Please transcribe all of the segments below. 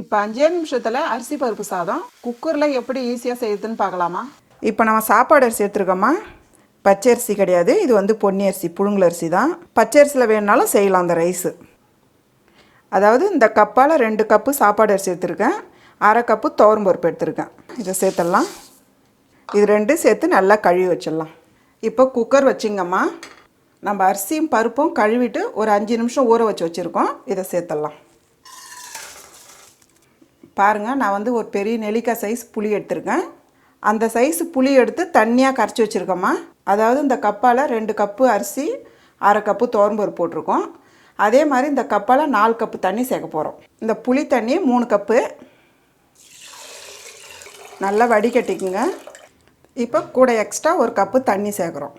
இப்போ அஞ்சே நிமிஷத்தில் அரிசி பருப்பு சாதம். குக்கரில் எப்படி ஈஸியாக செய்யுதுன்னு பார்க்கலாமா? இப்போ நம்ம சாப்பாடு அரிசி எடுத்துருக்கோமா? பச்சை அரிசி கிடையாது. இது வந்து பொன்னி அரிசி புழுங்கல் அரிசி தான். பச்சை அரிசியில் வேணுனாலும் செய்யலாம் அந்த ரைஸு அதாவது இந்த கப்பால் ரெண்டு கப்பு சாப்பாடு அரிசி எடுத்துருக்கேன். அரை கப்பு துவரம் பருப்பு எடுத்துருக்கேன். இதை சேர்த்துடலாம். இது ரெண்டும் சேர்த்து நல்லா கழுவி வச்சிடலாம். இப்போ குக்கர் வச்சிங்கம்மா. நம்ம அரிசியும் பருப்பும் கழுவிட்டு ஒரு அஞ்சு நிமிஷம் ஊற வச்சு வச்சுருக்கோம். இதை சேர்த்துடலாம். பாருங்கள் நான் வந்து ஒரு பெரிய நெல்லிக்காய் சைஸ் புளி எடுத்திருக்கேன். அந்த சைஸ் புளி எடுத்து தண்ணியாக கரைச்சி வச்சுருக்கோம்மா. அதாவது இந்த கப்பால் ரெண்டு கப்பு அரிசி அரை கப்பு தோரம்பருப்பு போட்டிருக்கோம். அதே மாதிரி இந்த கப்பால் நாலு கப்பு தண்ணி சேர்க்க போகிறோம் இந்த புளி தண்ணி மூணு கப்பு. நல்லா வடிகட்டிக்குங்க. இப்போ கூட எக்ஸ்ட்ரா ஒரு கப்பு தண்ணி சேர்க்குறோம்.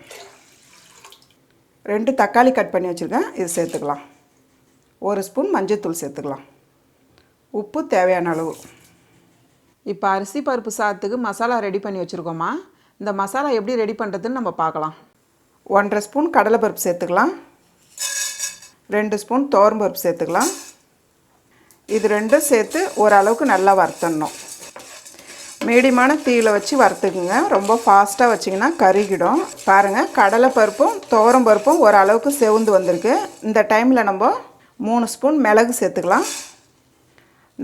ரெண்டு தக்காளி கட் பண்ணி வச்சுருக்கேன். இது சேர்த்துக்கலாம். ஒரு ஸ்பூன் மஞ்சள் தூள் சேர்த்துக்கலாம். உப்பு தேவையான அளவு. இப்போ அரிசி பருப்பு சாதத்துக்கு மசாலா ரெடி பண்ணி வச்சுருக்கோமா? இந்த மசாலா எப்படி ரெடி பண்ணுறதுன்னு நம்ம பார்க்கலாம். ஒன்றரை ஸ்பூன் கடலைப்பருப்பு சேர்த்துக்கலாம். ரெண்டு ஸ்பூன் பருப்பு சேர்த்துக்கலாம். இது ரெண்டும் சேர்த்து ஓரளவுக்கு நல்லா வறுத்தணும் மீடியமான தீயில் வச்சு வறுத்துக்குங்க. ரொம்ப ஃபாஸ்ட்டாக வச்சிங்கன்னா கருகிடும். பாருங்கள் கடலைப்பருப்பும் துவரம் பருப்பும் ஓரளவுக்கு செவுந்து வந்திருக்கு. இந்த டைமில் நம்ம மூணு ஸ்பூன் மிளகு சேர்த்துக்கலாம்.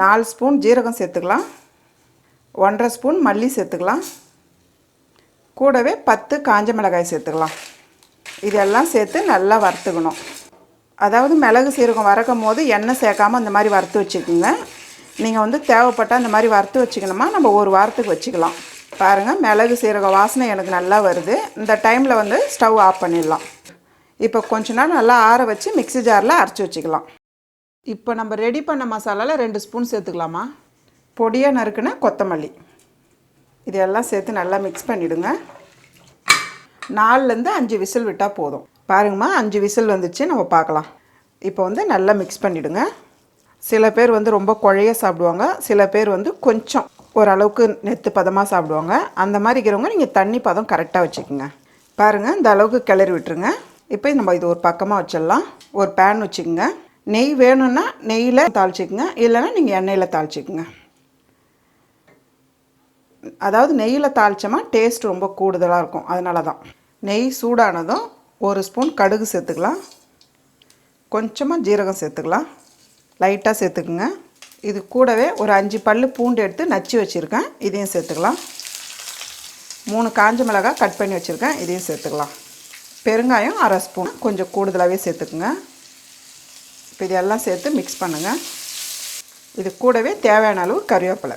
நாலு ஸ்பூன் ஜீரகம் சேர்த்துக்கலாம். ஒன்றரை ஸ்பூன் மல்லி சேர்த்துக்கலாம். கூடவே பத்து காஞ்ச மிளகாய் சேர்த்துக்கலாம். இதெல்லாம் சேர்த்து நல்லா வறுத்துக்கணும். அதாவது மிளகு சீரகம் வறக்கும் போது எண்ணெய் சேர்க்காம இந்த மாதிரி வறுத்து வச்சுக்கோங்க. நீங்கள் வந்து தேவைப்பட்டால் இந்த மாதிரி வறுத்து வச்சுக்கணுமா? நம்ம ஒரு வாரத்துக்கு வச்சுக்கலாம். பாருங்கள் மிளகு சீரகம் வாசனை எனக்கு நல்லா வருது. இந்த டைமில் வந்து ஸ்டவ் ஆஃப் பண்ணிடலாம். இப்போ கொஞ்ச நாள் நல்லா ஆற வச்சு மிக்ஸி ஜாரில் அரைச்சி வச்சுக்கலாம். இப்போ நம்ம ரெடி பண்ண மசாலாவில் ரெண்டு ஸ்பூன் சேர்த்துக்கலாமா? பொடியாக நறுக்குன கொத்தமல்லி. இதெல்லாம் சேர்த்து நல்லா மிக்ஸ் பண்ணிவிடுங்க நாலுலேருந்து அஞ்சு விசில் விட்டால் போதும். பாருங்கம்மா அஞ்சு விசில் வந்துச்சு நம்ம பார்க்கலாம். இப்போ வந்து நல்லா மிக்ஸ் பண்ணிவிடுங்க சில பேர் வந்து ரொம்ப குழைய சாப்பிடுவாங்க. சில பேர் வந்து கொஞ்சம் ஓரளவுக்கு நெத்து பதமாக சாப்பிடுவாங்க. அந்த மாதிரி இருக்கிறவங்க நீங்கள் தண்ணி பதம் கரெக்டாக வச்சுக்கோங்க. பாருங்கள் இந்த அளவுக்கு கிளறி விட்டுருங்க. இப்போ நம்ம இது ஒரு பக்கமாக வச்சிடலாம். ஒரு பேன் வச்சுக்கோங்க. நெய் வேணும்னா நெய்யில் தாளிச்சிக்கோங்க இல்லைன்னா நீங்கள் எண்ணெயில் தாளிச்சிக்கோங்க. அதாவது நெய்யில் தாளித்தோமா டேஸ்ட் ரொம்ப கூடுதலாக இருக்கும் அதனால தான் நெய் சூடானதும் ஒரு ஸ்பூன் கடுகு சேர்த்துக்கலாம். கொஞ்சமாக ஜீரகம் சேர்த்துக்கலாம். லைட்டாக சேர்த்துக்குங்க. இது கூடவே ஒரு அஞ்சு பல் பூண்டு எடுத்து நச்சு வச்சுருக்கேன் இதையும் சேர்த்துக்கலாம். மூணு காஞ்ச மிளகாய் கட் பண்ணி வச்சுருக்கேன் இதையும் சேர்த்துக்கலாம். பெருங்காயம் அரை ஸ்பூன் கொஞ்சம் கூடுதலாகவே சேர்த்துக்குங்க. இப்போ இதெல்லாம் சேர்த்து மிக்ஸ் பண்ணுங்கள் இது கூடவே தேவையான அளவு கறிவேப்பிலை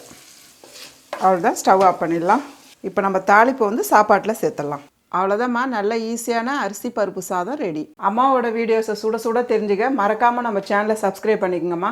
அவ்வளோதான் ஸ்டவ் ஆஃப் பண்ணிடலாம். இப்போ நம்ம தாளிப்பு வந்து சாப்பாட்டில் சேர்த்துடலாம். அவ்வளோதாம்மா நல்ல ஈஸியான அரிசி பருப்பு சாதம் ரெடி அம்மாவோட வீடியோஸை சுட சுட தெரிஞ்சுக்க மறக்காமல் நம்ம சேனலை சப்ஸ்கிரைப் பண்ணிக்கோங்கம்மா.